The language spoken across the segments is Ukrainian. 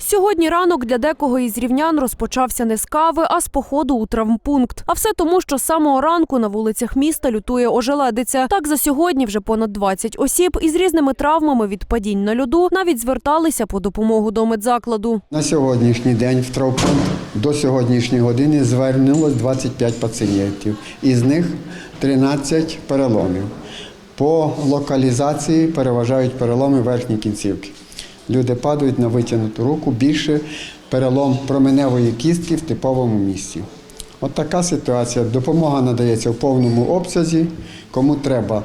Сьогодні ранок для декого із рівнян розпочався не з кави, а з походу у травмпункт. А все тому, що з самого ранку на вулицях міста лютує ожеледиця. Так за сьогодні вже понад 20 осіб із різними травмами від падінь на льоду навіть зверталися по допомогу до медзакладу. На сьогоднішній день в травмпункт до сьогоднішньої години звернулось 25 пацієнтів, із них 13 переломів. По локалізації переважають переломи верхньої кінцівки. Люди падають на витягнуту руку, більше перелом променевої кістки в типовому місці. От така ситуація. Допомога надається в повному обсязі. Кому треба,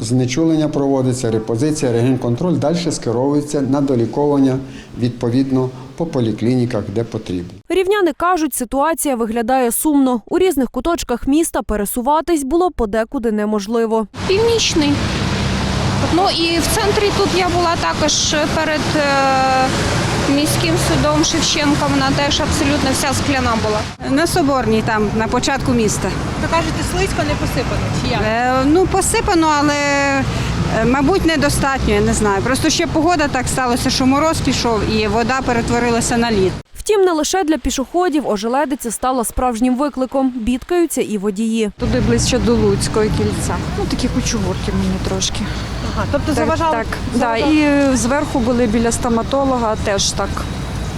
знечулення проводиться, репозиція, рентген-контроль, далі скеровується на доліковання відповідно по поліклініках, де потрібно. Рівняни кажуть, ситуація виглядає сумно. У різних куточках міста пересуватись було подекуди неможливо. Північний. Ну і в центрі тут я була також перед е, міським судом Шевченка. Вона теж абсолютно вся скляна була. На Соборній, там, на початку міста. То кажете, слизько не посипано, чи як? Е, ну, посипано, але, е, мабуть, недостатньо, я не знаю. Просто ще погода так сталося, що мороз пішов і вода перетворилася на лід. Втім, не лише для пішоходів ожеледиця стала справжнім викликом. Бідкаються і водії. Туди ближче до Луцького кільця. Ну такі кучугурки мені трошки. Ага, тобто заважало? Так, да, заважало? і зверху були біля стоматолога, теж так,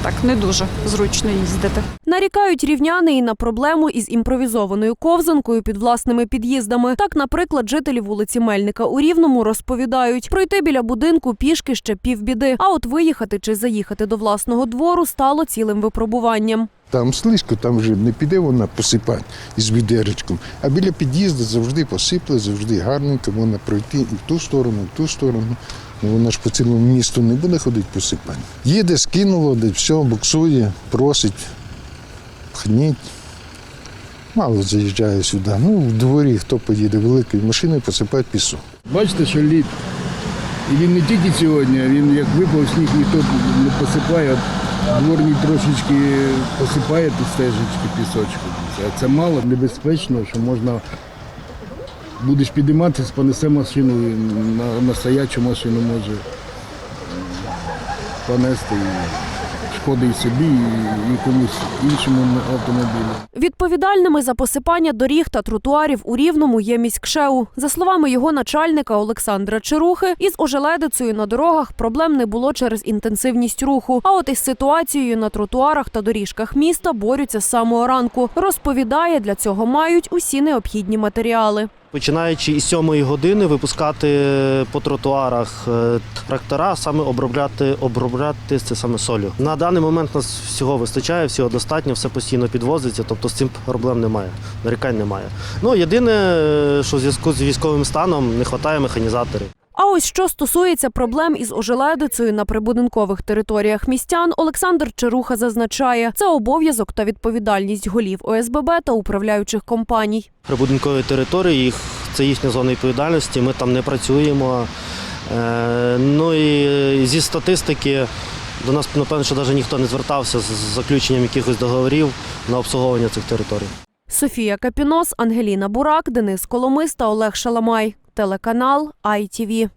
так не дуже зручно їздити. Нарікають рівняни і на проблему із імпровізованою ковзанкою під власними під'їздами. Так, наприклад, жителі вулиці Мельника у Рівному розповідають, пройти біля будинку пішки ще півбіди, а от виїхати чи заїхати до власного двору стало цілим випробуванням. Там слизько, там вже не піде вона посипати із відеречком. А біля під'їзду завжди посипле, завжди гарненько, можна пройти і в ту сторону, і в ту сторону. Вона ж по цілому місту не буде ходити посипати. Їде, скинуло, де все, буксує, просить, хніть. Мало заїжджає сюди. Ну, в дворі хто поїде великою машиною, посипати пісок. Бачите, що лід. І він не тільки сьогодні, він як випав сніг, ніхто не посипає, дворні трошечки посипає тут стежечки пісочку. Це мало небезпечно, що можна будеш підійматися, понесе машину, на, на стоячу машину може понести шкоди і собі, і, комусь іншому автомобілю. Відповідальними за посипання доріг та тротуарів у Рівному є міськшеу. За словами його начальника Олександра Чирухи, із ожеледицею на дорогах проблем не було через інтенсивність руху. А от із ситуацією на тротуарах та доріжках міста борються з самого ранку. Розповідає, для цього мають усі необхідні матеріали. Починаючи із сьомої години випускати по тротуарах е, трактора, саме обробляти, обробляти це саме солю. На даний момент нас всього вистачає, всього достатньо, все постійно підвозиться, тобто з цим проблем немає, нарікань немає. Ну єдине, е, що в зв'язку з військовим станом не вистачає механізаторів. Ось що стосується проблем із ожеледицею на прибудинкових територіях містян, Олександр Чаруха зазначає, це обов'язок та відповідальність голів ОСББ та управляючих компаній. Прибудинкові території, їх, це їхня зона відповідальності, ми там не працюємо. Е, ну і зі статистики до нас, напевно, що навіть ніхто не звертався з заключенням якихось договорів на обслуговування цих територій. Софія Капінос, Ангеліна Бурак, Денис Коломис та Олег Шаламай. Телеканал ITV.